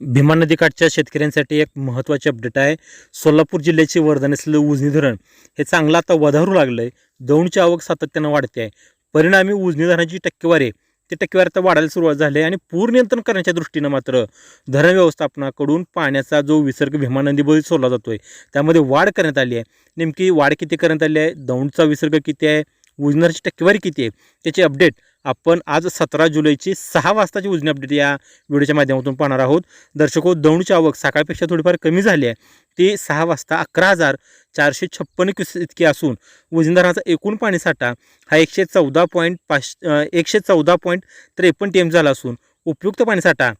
भीमा नदीकाठच्या शेतकऱ्यांसाठी एक महत्त्वाची अपडेट आहे. सोलापूर जिल्ह्याची वरदान असलेलं उजनी धरण हे चांगलं आता वधारू लागलं आहे दौंडची आवक सातत्यानं वाढते आहे. परिणामी उजनी धरणाची टक्केवारी आहे, ती टक्केवारी आता वाढायला सुरुवात झाली आहे आणि पूर नियंत्रण करण्याच्या दृष्टीनं मात्र धरण व्यवस्थापनाकडून पाण्याचा जो विसर्ग भीमा नदीमध्ये सोडला जातो आहे त्यामध्ये वाढ करण्यात आली आहे. नेमकी वाढ किती करण्यात आली आहे? दौंडचा विसर्ग किती आहे? उजनी टक्केवारी किती आहे? त्याची अपडेट आपण आज सतरा जुलैची सहा वाजताची उजनी अपडेट या व्हिडिओच्या माध्यमातून पाहणार आहोत. दर्शको हो, दौंडची आवक सकाळपेक्षा थोडीफार कमी झाली आहे. ती सहा वाजता अकरा हजार चारशे छप्पन क्युस इतकी असून उजनी धरणाचा एकूण पाणीसाठा हा एकशे चौदा पॉईंट पाच एकशे चौदा पॉईंट त्रेपन्न टी एम झाला असून उपयुक्त पाणीसाठा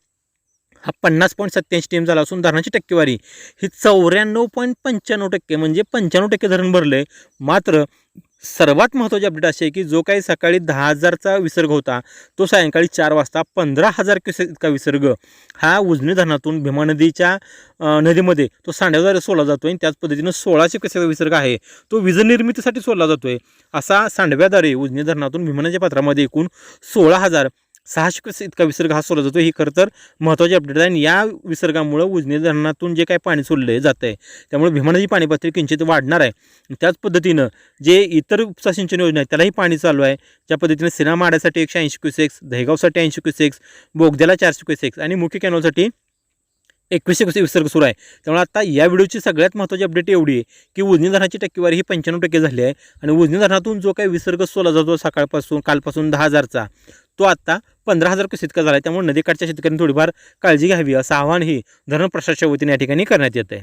हा पन्नास पॉईंट सत्त्याऐंशी टी एम झाला असून धरणाची टक्केवारी ही चौऱ्याण्णव पॉईंट पंच्याण्णव टक्के म्हणजे पंच्याण्णव टक्के धरण भरलं आहे मात्र सर्वात महत्त्वाची अपडेट अशी आहे की जो काही सकाळी दहा हजारचा विसर्ग होता तो सायंकाळी चार वाजता पंधरा हजार क्युसेक इतका विसर्ग. हा उजनी धरणातून भीमा नदीच्या नदीमध्ये तो सांडव्याद्वारे सोडला जातो आणि त्याच पद्धतीनं सोळाशे क्युसेकचा विसर्ग आहे. तो वीज निर्मितीसाठी सोडला जातो आहे असा सांडव्याद्वारे उजनी धरणातून भीमा नदीच्या पात्रामध्ये एकूण सोळा हजार सहाशे इतका विसर्ग हा सोडला जातो. ही खरं तर महत्त्वाची अपडेट आहे. आणि या विसर्गामुळं उजनी धरणातून जे काही पाणी सोडले जातं आहे त्यामुळे भीमानदी पाणी पातळी किंचित वाढणार आहे. त्याच पद्धतीनं जे इतर उपसा सिंचन योजना आहेत त्यालाही पाणी चालू आहे. ज्या पद्धतीनं सिनेमाड्यासाठी एकशे ऐंशी क्युसेक्स दहेगावसाठी ऐंशी क्युसेक्स बोगद्याला चारशे क्युसेक्स आणि मुख्य कॅनॉलसाठी एकवीसशे क्युसेक विसर्ग सुरू आहे. त्यामुळे आता या व्हिडिओची सगळ्यात महत्त्वाची अपडेट एवढी आहे की उजनी धरणाची टक्केवारी ही पंच्याण्णव टक्के झाली आहे. आणि उजनी धरणातून जो काही विसर्ग सोला जातो सकाळपासून कालपासून दहा हजारचा तो आता पंधरा हजार रुपये इतका झाला आहे त्यामुळे नदीकाठच्या शेतकऱ्यांनी थोडीफार काळजी घ्यावी. असं आवाहनही धरण प्रशासनाच्या वतीने या ठिकाणी करण्यात येत आहे